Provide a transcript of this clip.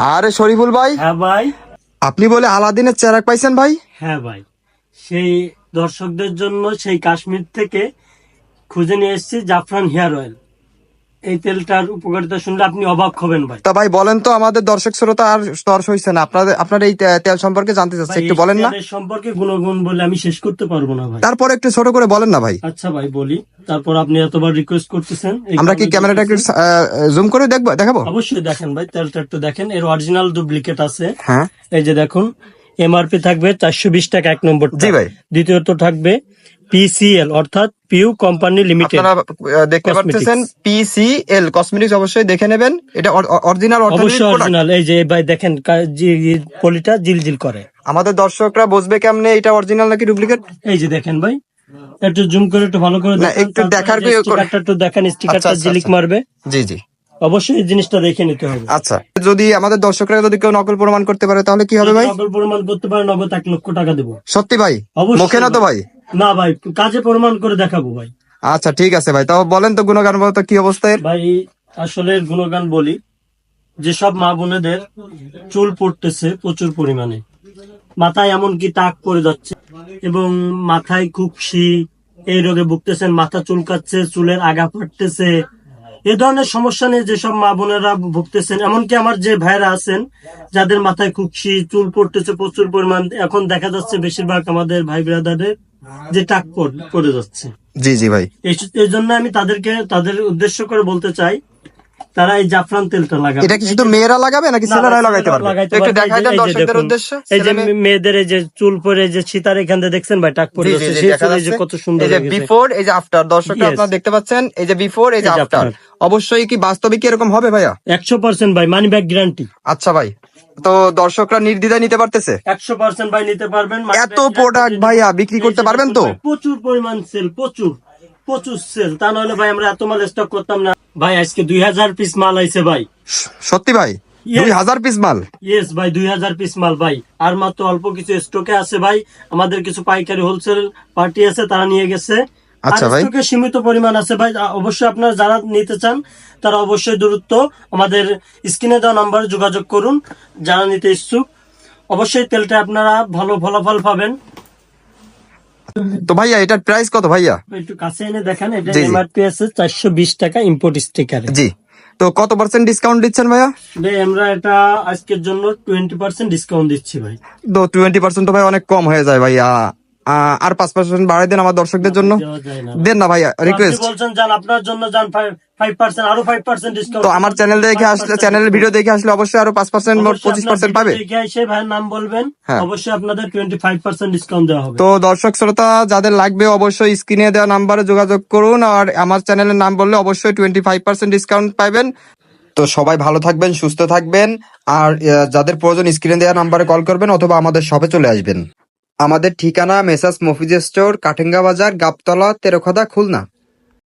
আরে শরীফুল ভাই হ্যাঁ ভাই। আপনি বলে আলাদিনের চেরাক পাইছেন ভাই? হ্যাঁ ভাই। সেই দর্শকদের জন্য সেই কাশ্মীর থেকে খুঁজে নিয়ে এসেছি জাফরান হেয়ার অয়েল। এই তেলটার উপকারিতা শুনলে আপনি অবাক হবেন ভাই। তা ভাই বলেন তো আমাদের দর্শক শ্রোতা আর হয়েছে না। আপনাদের আপনার এই তেল সম্পর্কে জানতে চাচ্ছে একটু বলেন না। সম্পর্কে গুণগুণ বলে আমি শেষ করতে পারব না ভাই। তারপরে একটু ছোট করে বলেন না ভাই। আচ্ছা ভাই বলি। তারপর আপনি এতবার রিকোয়েস্ট করতেছেন আমরা কি ক্যামেরাটা একটু জুম করে দেখব দেখাবো? অবশ্যই দেখেন ভাই তেলটা একটু দেখেন এর অরিজিনাল ডুপ্লিকেট আছে। হ্যাঁ। এই যে দেখুন এমআরপি থাকবে চারশো বিশ টাকা এক নম্বর জি ভাই। দ্বিতীয়ত থাকবে পিসিএল অর্থাৎ পিউ কোম্পানি লিমিটেড আপনারা দেখতে পাচ্ছেন পিসিএল কসমেটিক্স অবশ্যই দেখে নেবেন। এটা অরিজিনাল অবশ্যই অরিজিনাল এই যে ভাই দেখেন পলিটা জিলজিল করে। আমাদের দর্শকরা বুঝবে কেমনে এটা অরিজিনাল নাকি ডুপ্লিকেট এই যে দেখেন ভাই একটু জুম করে একটু ভালো করে না, একটু দেখার একটু দেখেন স্টিকারটা আচ্ছা, জিলিক আচ্ছা। মারবে। জি জি। অবশ্যই এই জিনিসটা দেখে নিতে হবে। আচ্ছা যদি আমাদের দর্শকরা যদি কেউ নকল প্রমাণ করতে পারে তাহলে কি হবে ভাই? নকল প্রমাণ করতে পারে নগদ এক লক্ষ টাকা দেবো। সত্যি ভাই? মুখে না তো ভাই। না ভাই কাজে প্রমাণ করে দেখাবো ভাই। আচ্ছা ঠিক আছে ভাই। তাও বলেন তো গুণগান বলতো কি অবস্থা এর? ভাই আসলে গুণগান বলি যেসব মা বোনেদের চুল পড়তেছে প্রচুর পরিমাণে। মাথায় এমনকি টাক পড়ে যাচ্ছে এবং মাথায় খুবশি এই রোগে ভুগতেছেন মাথা চুলকাচ্ছে চুলের আগা ফাটতেছে এ ধরনের সমস্যা নিয়ে যেসব মা বোনেরা ভুগতেছেন এমনকি আমার যে ভাইরা আছেন যাদের মাথায় খুবশি চুল পড়তেছে প্রচুর পরিমাণ এখন দেখা যাচ্ছে বেশিরভাগ আমাদের ভাই ব্রাদারের যে টাক পড়- পড়ে যাচ্ছে। জি জি ভাই। এই জন্য আমি তাদেরকে তাদের উদ্দেশ্য করে বলতে চাই তারা এই জাফরান তেলটা লাগাবে। এটা কি শুধু মেয়েরা লাগাবে নাকি লাগাইতে পারবে? একটু দেখাই দেন দর্শকদের উদ্দেশ্যে এই যে মেয়েদের এই যে চুল পরে যে সীতার এখান থেকে দেখছেন ভাই টাক পরে সেই যে কত সুন্দর এই যে বিফোর এই যে আফটার দর্শকরা আপনারা দেখতে পাচ্ছেন এই যে বিফোর এই যে আফটার। অবশ্যই কি বাস্তবে কি এরকম হবে ভাইয়া? একশো পার্সেন্ট ভাই মানি ব্যাগ গ্যারান্টি আচ্ছা ভাই তো দর্শকরা নির্দ্বিধায় নিতে পারতেছে? একশো পার্সেন্ট ভাই নিতে পারবেন এত প্রোডাক্ট ভাইয়া বিক্রি করতে পারবেন তো? প্রচুর পরিমাণ সেল প্রচুর প্রচুর সেল তা নাহলে ভাই আমরা এত মাল স্টক করতাম না। ভাই আজকে দুই হাজার পিস মাল আইছে ভাই। সত্যি ভাই? দুই হাজার পিস মাল? ইয়েস ভাই দুই হাজার পিস মাল ভাই। আর মাত্র অল্প কিছু স্টকে আছে ভাই। আমাদের কিছু পাইকারি হোলসেল পার্টি আছে তারা নিয়ে গেছে। আচ্ছা ভাই। সীমিত পরিমাণ আছে। ভাই অবশ্যই আপনারা যারা নিতে চান তারা অবশ্যই দূরত্ব আমাদের স্ক্রিনে দেওয়া নাম্বারে যোগাযোগ করুন যারা নিতে ইচ্ছুক। অবশ্যই তেলটা আপনারা ভালো ফলাফল পাবেন। তো ভাইয়া এটার প্রাইস কত ভাইয়া? একটু কাছে এনে দেখেন এটা। এমআরপি আছে চারশো বিশ টাকা ইম্পোর্ট স্টিকারে জি। তো কত পার্সেন্ট ডিসকাউন্ট দিচ্ছেন ভাইয়া? আমরা এটা আজকের জন্য টোয়েন্টি পার্সেন্ট ডিসকাউন্ট দিচ্ছি ভাই। তো টোয়েন্টি পার্সেন্ট তো ভাই অনেক কম হয়ে যায় ভাইয়া। আর পাঁচ পার্সেন্ট বাড়াই দেন আমার দর্শকদের জন্য। দেন না ভাইয়া রিকোয়েস্ট বলছেন যান আপনার জন্য যান ফাইভ পার্সেন্ট আরও ফাইভ পার্সেন্ট ডিসকাউন্ট তো আমার চ্যানেল দেখে আসলে চ্যানেলের ভিডিও দেখে আসলে অবশ্যই আরও পাঁচ পার্সেন্ট মোট পঁচিশ পার্সেন্ট পাবে। দেখে ভাইয়ের নাম বলবেন। হ্যাঁ। অবশ্যই আপনাদের টোয়েন্টি ফাইভ পার্সেন্ট ডিসকাউন্ট দেওয়া হবে। তো দর্শক শ্রোতা যাদের লাগবে অবশ্যই স্ক্রিনে দেওয়া নাম্বারে যোগাযোগ করুন আর আমার চ্যানেলের নাম বললে অবশ্যই টোয়েন্টি ফাইভ পার্সেন্ট ডিসকাউন্ট পাবেন তো সবাই ভালো থাকবেন সুস্থ থাকবেন আর যাদের প্রয়োজন স্ক্রিনে দেওয়া নাম্বারে কল করবেন অথবা আমাদের শপে চলে আসবেন। আমাদের ঠিকানা মেসাস মফিজ স্টোর কাঠেঙ্গা বাজার গাবতলা তেরোখাদা খুলনা।